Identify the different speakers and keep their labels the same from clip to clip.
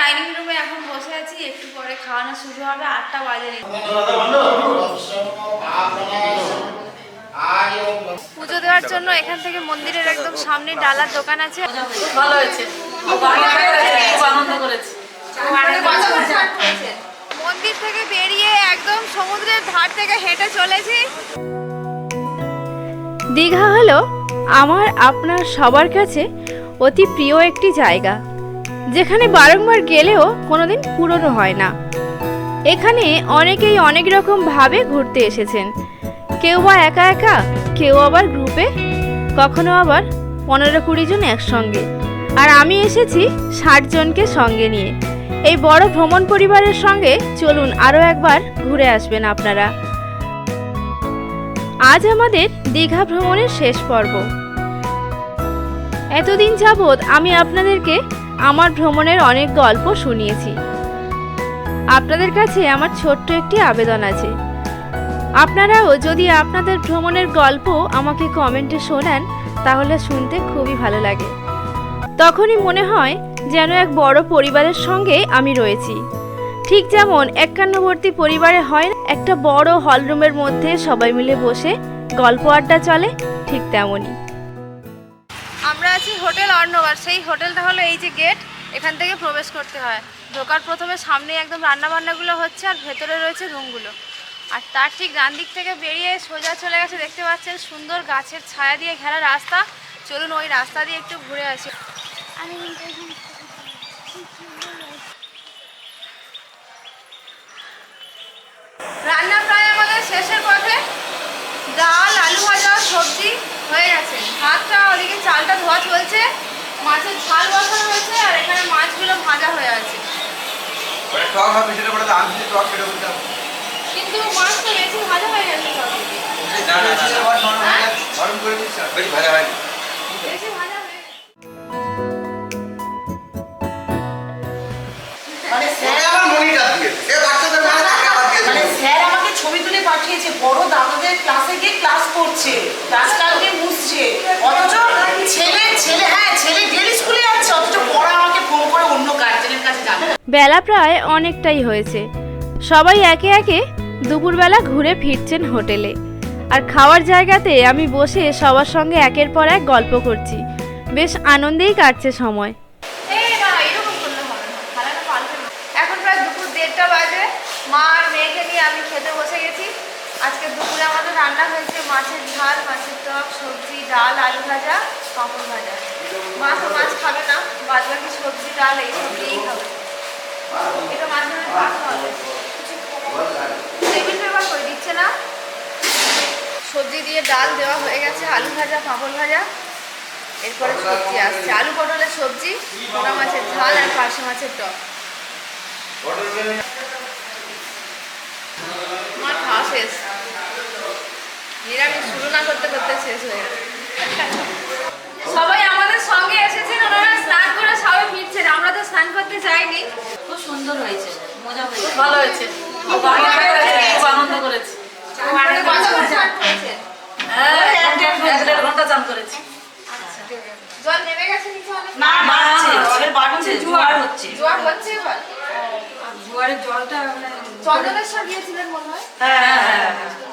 Speaker 1: Dining রুমে এখন বসে আছি একটু পরে খাওয়ানো শুরু হবে আটটা বাজে পুজো দেওয়ার জন্য এখান থেকে মন্দিরের একদম সামনে ডালার দোকান আছে।
Speaker 2: ভালো হয়েছে। খুব
Speaker 1: মন্দির থেকে বেরিয়ে একদম সমুদ্রের ধার থেকে হেঁটে চলেছি। দীঘা হলো আমার আপনার সবার কাছে অতি প্রিয় একটি জায়গা। যেখানে বারংবার গেলেও কোনোদিন পুরনো হয় না। এখানে অনেকেই অনেক রকম ভাবে ঘুরতে এসেছেন। কেউ বা একা একা, কেউ আবার গ্রুপে কখনো আবার পনেরো কুড়ি জন একসঙ্গে। আর আমি এসেছি ষাট জনকে সঙ্গে নিয়ে। এই বড় ভ্রমণ পরিবারের সঙ্গে চলুন আরও একবার ঘুরে আসবেন আপনারা। আজ আমাদের দীঘা ভ্রমণের শেষ পর্ব। এতদিন যাবৎ আমি আপনাদেরকে আমার ভ্রমণের অনেক গল্প শুনিয়েছি। আপনাদের কাছে আমার ছোট্ট একটি আবেদন আছে। আপনারাও যদি আপনাদের ভ্রমণের গল্প আমাকে কমেন্টে শোনান, তাহলে শুনতে খুবই ভালো লাগে। তখনই মনে হয় যেন এক বড় পরিবারের সঙ্গে আমি রয়েছি। ঠিক যেমন একান্নবর্তী পরিবারে হয় একটা বড় হলরুমের মধ্যে সবাই মিলে বসে গল্প আড্ডা চলে, ঠিক তেমনই। আছি হোটেল অর্ণব আর সেই হোটেলটা হলো এই যে গেট এখান থেকে প্রবেশ করতে হয়। ঢোকার প্রথমে সামনে একদম রান্না বান্নাগুলো হচ্ছে আর ভেতরে রয়েছে রুমগুলো। আর তার ঠিক ডান দিক থেকে বেরিয়ে সোজা চলে গেছে দেখতে পাচ্ছেন সুন্দর গাছের ছায়া দিয়ে ঘেরা রাস্তা। চলুন ওই রাস্তা দিয়ে একটু ঘুরে আসি। রান্না প্রায় আমাদের শেষের পথে। ডাল আলু ভাজা সবজি। হয়ে গেছে। ভাতটা ওদিকে চালটা ধোয়া চলছে। মাছের ঝাল বসানো হয়েছে আর এখানে মাছগুলো ভাজা হয়ে আছে।
Speaker 3: হবে।
Speaker 1: কিন্তু মাছ তো বেশি ভাজা হয়ে গেছে
Speaker 3: গরম করে বেশি ভাজা হয়নি।
Speaker 1: বেশি ভাজা হয়ে গেছে।
Speaker 4: মানে স্যার
Speaker 3: আমার মনিটা দিয়েছে সে বাচ্চাদের মানে তাকে আবার দিয়েছে
Speaker 4: মানে স্যার আমাকে ছবি তুলে পাঠিয়েছে, বড় দাদাদের ক্লাসে গিয়ে ক্লাস করছে ক্লাসটাল দিয়ে মুছছে। অথচ ছেলে ছেলে হ্যাঁ ছেলে ডেলি স্কুলে যাচ্ছে, অথচ পড়া আমাকে ফোন করে অন্য গার্জেনের কাছে যাবে
Speaker 1: বেলা প্রায় অনেকটাই হয়েছে। সবাই একে একে দুপুরবেলা ঘুরে ফিরছেন হোটেলে। আর খাওয়ার জায়গাতে আমি বসে সবার সঙ্গে একের পর এক গল্প করছি। বেশ আনন্দেই কাটছে সময় এখন প্রায় দুপুর দেড়টা বাজে মা আর মেয়েকে নিয়ে আমি খেতে বসে গেছি আজকে দুপুরে আমাদের রান্না হয়েছে মাছের ঝাল, মাছের টক, সবজি, ডাল, আলু ভাজা, পাঁপড় ভাজা। মা তো মাছ খাবে না বাদ বাকি সবজি, ডাল এইসব দিয়েই খাবে। এটা মাঝে মাঝে ভাত হবে টেবিল পেপার করে দিচ্ছে না। সবজি দিয়ে ডাল দেওয়া হয়ে গেছে, আলু ভাজা, পাঁপড় ভাজা। এরপরে সবজি আসছে। আলু পটলের সবজি, মোটা মাছের ঝাল আর পার্শে মাছের টক। আমার শেষ। নিরামিষ শুরু না করতে করতে শেষ হয়ে সবাই আমাদের সঙ্গে এসেছেন ওনারা স্নান করে সবাই ফিরছেন আমরা তো স্নান করতে যাইনি
Speaker 2: খুব সুন্দর হয়েছে মজা হয়েছে ভালো হয়েছে খুব আনন্দ করেছি হ্যাঁ এক দেড় এক দেড় ঘণ্টা চান করেছি
Speaker 1: জল নেমে গেছে নিচে
Speaker 4: না
Speaker 2: বাড়ছে, জোয়ার হচ্ছে
Speaker 1: জোয়ার হচ্ছে এবার
Speaker 2: জোয়ারের জলটা মানে
Speaker 1: চন্দনেশ্বর গিয়েছিলেন মনে হয়
Speaker 2: হ্যাঁ হ্যাঁ হ্যাঁ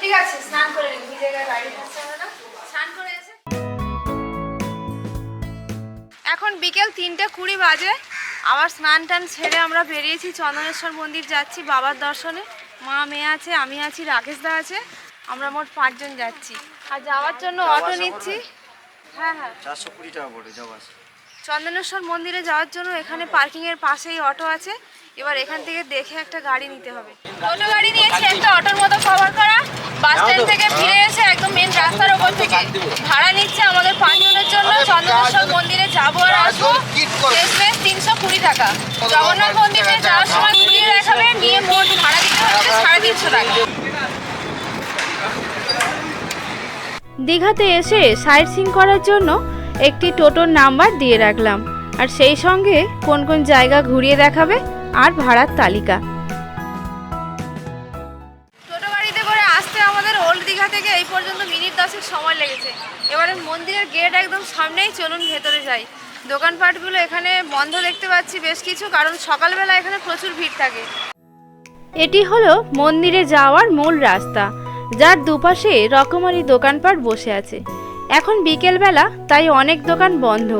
Speaker 1: ঠিক আছে স্নান করে নিন ভিজে গায়ে হবে না? স্নান করে এসে। এখন বিকেল তিনটে কুড়ি বাজে। আবার স্নান টান ছেড়ে আমরা বেরিয়েছি চন্দনেশ্বর মন্দির যাচ্ছি বাবার দর্শনে। মা মেয়ে আছে আমি আছি রাকেশ দা আছে। আমরা মোট পাঁচজন যাচ্ছি। আর যাওয়ার জন্য অটো নিচ্ছি। হ্যাঁ হ্যাঁ।
Speaker 3: চারশো কুড়ি টাকা পড়ে যাওয়া
Speaker 1: চন্দনেশ্বর মন্দিরে যাওয়ার জন্য এখানে পার্কিং এর পাশেই অটো আছে। এবার এখান থেকে দেখে একটা গাড়ি নিতে হবে। টোটো গাড়ি নিয়েছি একটা অটোর মতো কভার বাস স্ট্যান্ড থেকে ফিরে এসে একদম মেন রাস্তার ওপর থেকে ভাড়া নিচ্ছে আমাদের পাঁচজনের জন্য। চন্দনেশ্বর মন্দিরে যাব আর আসব। শেষমেশ তিনশো কুড়ি টাকা। জগন্নাথ মন্দিরে যাওয়ার সময় ঘুরিয়ে দেখাবে নিয়ে মোট ভাড়া দিতে হচ্ছে সাড়ে তিনশো টাকা। দীঘাতে এসে সাইট সিং করার জন্য একটি টোটোর নাম্বার দিয়ে রাখলাম। আর সেই সঙ্গে কোন কোন জায়গা ঘুরিয়ে দেখাবে আর ভাড়ার তালিকা। দশেক সময় লেগেছে। এবারে মন্দিরের গেট একদম সামনেই চলুন, ভেতরে যাই। দোকানপাটগুলো এখানে বন্ধ দেখতে পাচ্ছি বেশ কিছু, কারণ সকালবেলা এখানে প্রচুর ভিড় থাকে। এটি হলো মন্দিরে যাওয়ার মূল রাস্তা, যার দুপাশে রকমারি দোকানপাট বসে আছে। এখন বিকেলবেলা, তাই অনেক দোকান বন্ধ।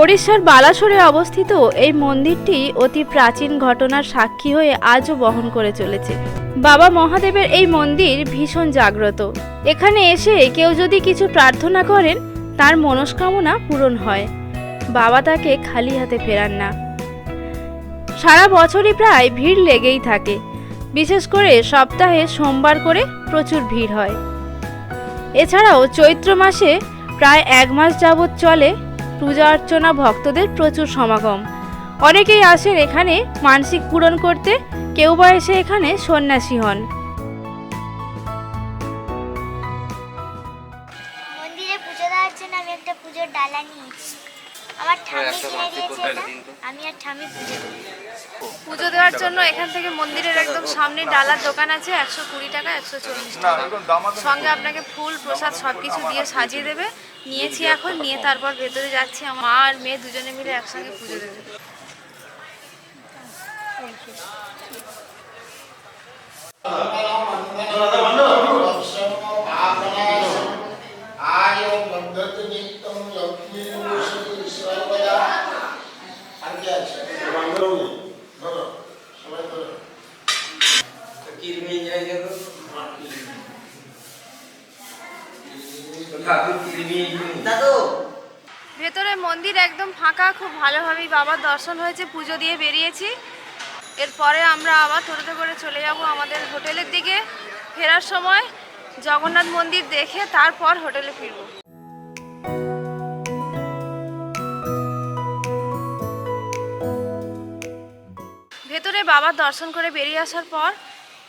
Speaker 1: ওড়িশার বালাসোরে অবস্থিত এই মন্দিরটি অতি প্রাচীন ঘটনার সাক্ষী হয়ে আজও বহন করে চলেছে। বাবা মহাদেবের এই মন্দির ভীষণ জাগ্রত। এখানে এসে কেউ যদি কিছু প্রার্থনা করেন, তার মনস্কামনা পূরণ হয়। বাবা তাকে খালি হাতে ফেরান না। সারা বছরই প্রায় ভিড় লেগেই থাকে। বিশেষ করে সপ্তাহে সোমবার করে প্রচুর ভিড় হয়। এছাড়াও চৈত্র মাসে প্রায় এক মাস যাবৎ চলে পূজা অর্চনা ভক্তদের প্রচুর সমাগম। অনেকেই আসেন এখানে মানসিক পূরণ করতে কেউ বা এসে এখানে সন্ন্যাসী হন।
Speaker 5: মন্দিরে পুজো দেওয়ার জন্য আমি একটা পুজোর ডালা নিয়েছি। আমার ঠাম্মি কিনে দিয়েছে এটা। আমি আর ঠাম্মি পুজো
Speaker 1: পুজো দেওয়ার জন্য এখান থেকে মন্দিরের একদম সামনে ডালার দোকান আছে একশো কুড়ি টাকা একশো চল্লিশ টাকা। সঙ্গে আপনাকে ফুল প্রসাদ সব কিছু দিয়ে সাজিয়ে দেবে। নিয়েছি এখন নিয়ে তারপর ভেতরে যাচ্ছি। আমার মা আর মেয়ে দুজনে মিলে একসঙ্গে পুজো দেবে ভেতরে মন্দির একদম ফাঁকা, খুব ভালোভাবেই বাবার দর্শন হয়েছে, পুজো দিয়ে বেরিয়েছি। এরপরে আমরা আবার টোটোতে করে চলে যাব আমাদের হোটেলের দিকে ফেরার সময়। জগন্নাথ মন্দির দেখে তারপর হোটেলে ফিরব। ভেতরে বাবার দর্শন করে বেরিয়ে আসার পর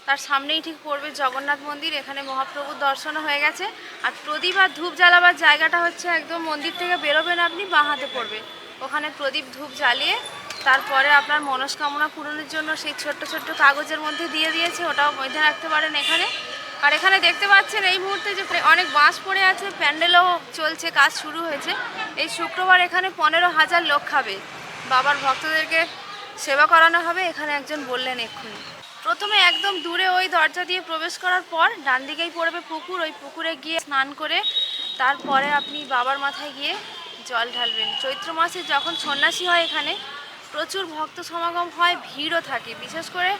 Speaker 1: তার সামনেই ঠিক পড়বে জগন্নাথ মন্দির, এখানে মহাপ্রভুর দর্শনও হয়ে গেছে। আর প্রদীপ আর ধূপ জ্বালাবার জায়গাটা হচ্ছে একদম মন্দির থেকে বেরোবেন আপনি, বাঁ হাতে পড়বে। ওখানে প্রদীপ, ধূপ জ্বালিয়ে তারপরে আপনার মনস্কামনা পূরণের জন্য সেই ছোট্ট ছোট্ট কাগজের মধ্যে দিয়ে দিয়েছে, ওটাও মধ্যে রাখতে পারেন এখানে। আর এখানে দেখতে পাচ্ছেন এই মুহূর্তে যে অনেক বাঁশ পড়ে আছে, প্যান্ডেলও চলছে, কাজ শুরু হয়েছে। এই শুক্রবার এখানে পনেরো হাজার লোক খাবে। বাবার ভক্তদেরকে সেবা করানো হবে, এখানে একজন বললেন এক্ষুনি। প্রথমে একদম দূরে ওই দরজা দিয়ে প্রবেশ করার পর ডান দিকেই পড়বে পুকুর। ওই পুকুরে গিয়ে স্নান করে তারপরে আপনি বাবার মাথায় গিয়ে জল ঢালবেন। চৈত্র মাসে যখন সন্ন্যাসী হয় এখানে, প্রচুর ভক্ত সমাগম হয়, ভিড়ও থাকে। বিশেষ করে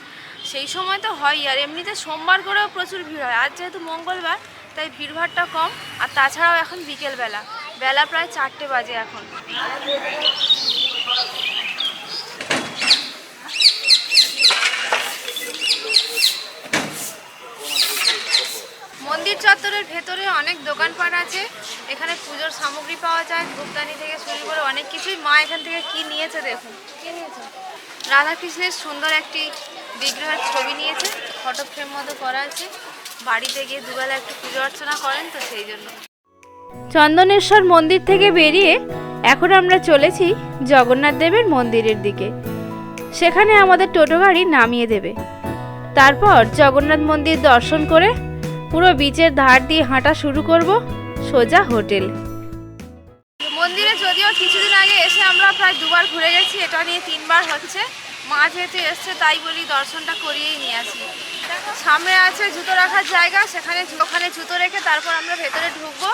Speaker 1: সেই সময় তো হয় আর এমনিতে সোমবার করেও প্রচুর ভিড় হয়। আজ যেহেতু মঙ্গলবার, তাই ভিড়ভাড়টা কম। আর তাছাড়াও এখন বিকেলবেলা। বেলা প্রায় চারটে বাজে এখন। মন্দির চত্বরের ভেতরে অনেক দোকানপাট আছে। এখানে পুজোর সামগ্রী পাওয়া যায় ধূপদানি থেকে শুরু করে অনেক কিছুই মা এখান থেকে কি নিয়েছে দেখুন। কি নিয়েছে? রাধাকৃষ্ণের সুন্দর একটি বিগ্রহের ছবি নিয়েছে ফটো ফ্রেম মতো করা আছে। বাড়িতে গিয়ে দুবেলা একটু পুজো অর্চনা করেন তো সেই জন্য। চন্দনেশ্বর মন্দির থেকে বেরিয়ে এখন আমরা চলেছি জগন্নাথ দেবের মন্দিরের দিকে। সেখানে আমাদের টোটো গাড়ি নামিয়ে দেবে। তারপর জগন্নাথ মন্দির দর্শন করে পুরো বিচের ধার দিয়ে হাঁটা শুরু করব সোজা হোটেল। মন্দিরে যদিও কিছুদিন আগে এসে আমরা প্রায় দুবার ঘুরে গেছি, এটা নিয়ে তিনবার হচ্ছে। মা যেহেতু এসছে, তাই বলি দর্শনটা করিয়েই নিয়ে আসি। সামনে আছে জুতো রাখার জায়গা, সেখানে ওখানে জুতো রেখে তারপর আমরা ভেতরে ঢুকবো।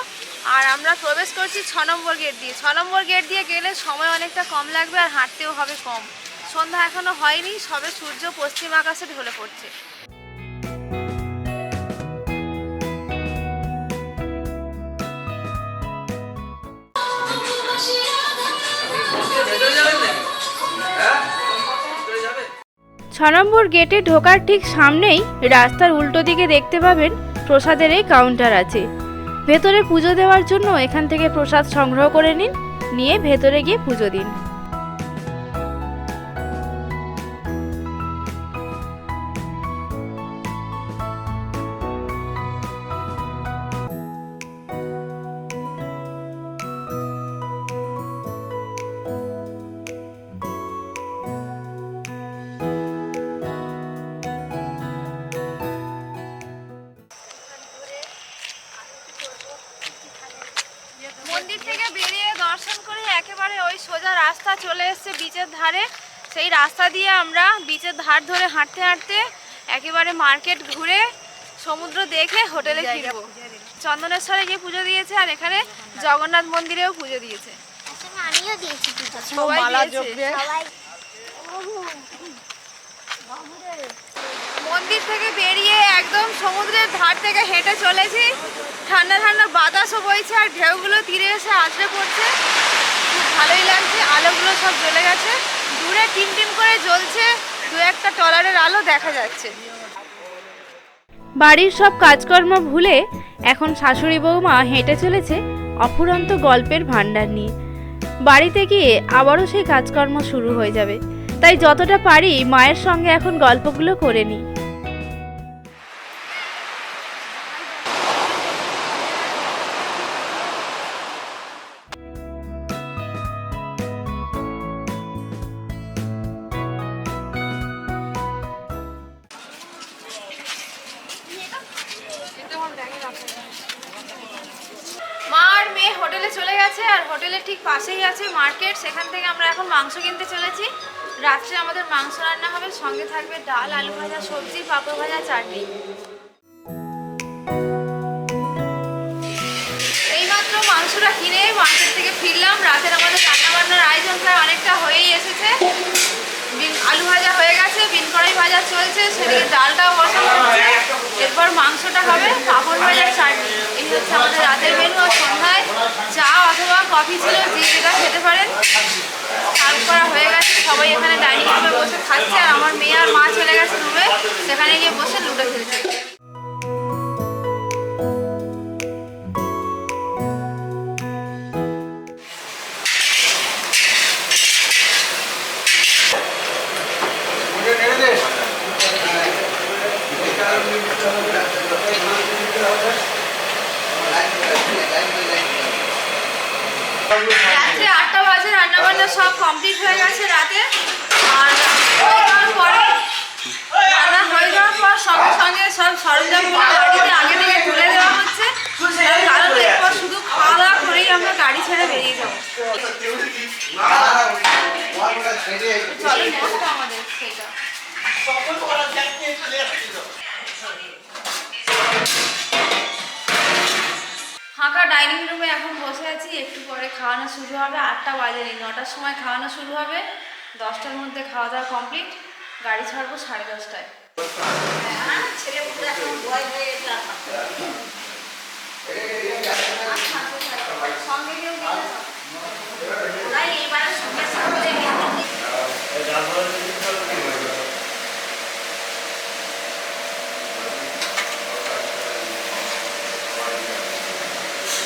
Speaker 1: আর আমরা প্রবেশ করছি ছ নম্বর গেট দিয়ে। ছ নম্বর গেট দিয়ে গেলে সময় অনেকটা কম লাগবে আর হাঁটতেও হবে কম। সন্ধ্যা এখনও হয়নি, সবে সূর্য পশ্চিম আকাশে ঢলে পড়ছে। ছ নম্বর গেটে ঢোকার ঠিক সামনেই রাস্তার উল্টো দিকে দেখতে পাবেন প্রসাদের এই কাউন্টার আছে। ভেতরে পুজো দেওয়ার জন্য এখান থেকে প্রসাদ সংগ্রহ করে নিন, নিয়ে ভেতরে গিয়ে পুজো দিন। সেই রাস্তা দিয়ে আমরা বিচের ধার ধরে হাঁটতে হাঁটতে একেবারে মার্কেট ঘুরে সমুদ্র দেখে হোটেলে ফিরবো। চন্দনেশ্বরে গিয়ে পুজো দিয়েছে আর এখানে জগন্নাথ মন্দিরেও পুজো দিয়েছে।
Speaker 5: আমিও দিয়েছি
Speaker 1: সবাই। দিয়েছে। মন্দির থেকে বেরিয়ে একদম সমুদ্রের ধার থেকে হেঁটে চলেছি। ঠান্ডা ঠান্ডা বাতাসও বইছে আর ঢেউগুলো তীরে এসে আছড়ে পড়ছে। আলোগুলো সব জ্বলে গেছে। দূরে টিম টিম করে জ্বলছে, দু একটা টলারের আলো দেখা যাচ্ছে। বাড়ির সব কাজকর্ম ভুলে এখন শাশুড়ি বৌমা হেঁটে চলেছে অফুরন্ত গল্পের ভাণ্ডার নিয়ে। বাড়িতে গিয়ে আবারও সেই কাজকর্ম শুরু হয়ে যাবে। তাই যতটা পারি মায়ের সঙ্গে এখন গল্পগুলো করে নিই। হোটেলের ঠিক পাশেই আছে মার্কেট, সেখান থেকে আমরা এখন মাংস কিনতে চলেছি। রাত্রে আমাদের মাংস রান্না হবে, সঙ্গে থাকবে ডাল, আলু ভাজা, সবজি, পাঁপড় ভাজা, চাটনি। ফিরলাম, রাতের আমাদের রান্না বান্নার আয়োজন প্রায় অনেকটা হয়েই এসেছে। বিন আলু ভাজা হয়ে গেছে, বিন কড়াই ভাজা চলছে, সেদিকে ডালটাও বসানো হচ্ছে। এরপর মাংসটা হবে পাঁপড় ভাজা চাটনি। এই হচ্ছে আমাদের রাতের মেনু আর সন্ধ্যায় চা অথবা কফি ছিল, যে যেটা খেতে পারেন। সার্ভ করা হয়ে গেছে, সবাই এখানে ডাইনিং রুমে বসে খাচ্ছে, আর আমার মেয়ে আর মা চলে গেছে রুমে। সেখানে গিয়ে বসে লুডো খেলছে। রাত্রে আটটা বাজে রান্না বান্না সব কমপ্লিট হয়ে গেছে রাতে। আর পরে, রান্না হয়ে যাওয়ার পর সঙ্গে সঙ্গে সব সরঞ্জামগুলো গাড়িতে আগে থেকে তুলে দেওয়া হচ্ছে। এরপর শুধু খাওয়া দাওয়া করেই আমরা গাড়ি ছেড়ে বেরিয়ে যাব। ফাঁকা ডাইনিং রুমে এখন বসে আছি একটু পরে খাওয়ানো শুরু হবে আটটা বাজে বাজেনি নটার সময় খাওয়ানো শুরু হবে দশটার মধ্যে খাওয়া দাওয়া কমপ্লিট গাড়ি ছাড়বো সাড়ে দশটায়। সঙ্গে কেউ গেলে তো? তাই এবারে সঙ্গে সঙ্গে গেলে অল্প বলো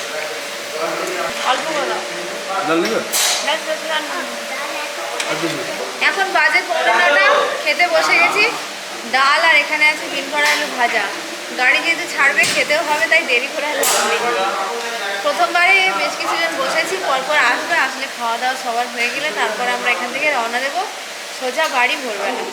Speaker 1: ব্যাস, ব্যাস, রান্না। এখন বাজে পনেরো নটা খেতে বসে গেছি। ডাল আর এখানে আছে বিন করা আলু ভাজা। গাড়ি যেহেতু ছাড়বে খেতেও হবে তাই দেরি করে হলে হবে প্রথমবারে বেশ কিছুজন বসেছি পরপর আসবে আসলে খাওয়া দাওয়া সবার হয়ে গেলে তারপর আমরা এখান থেকে রওনা দেবো। সোজা বাড়ি ভোরবেলা।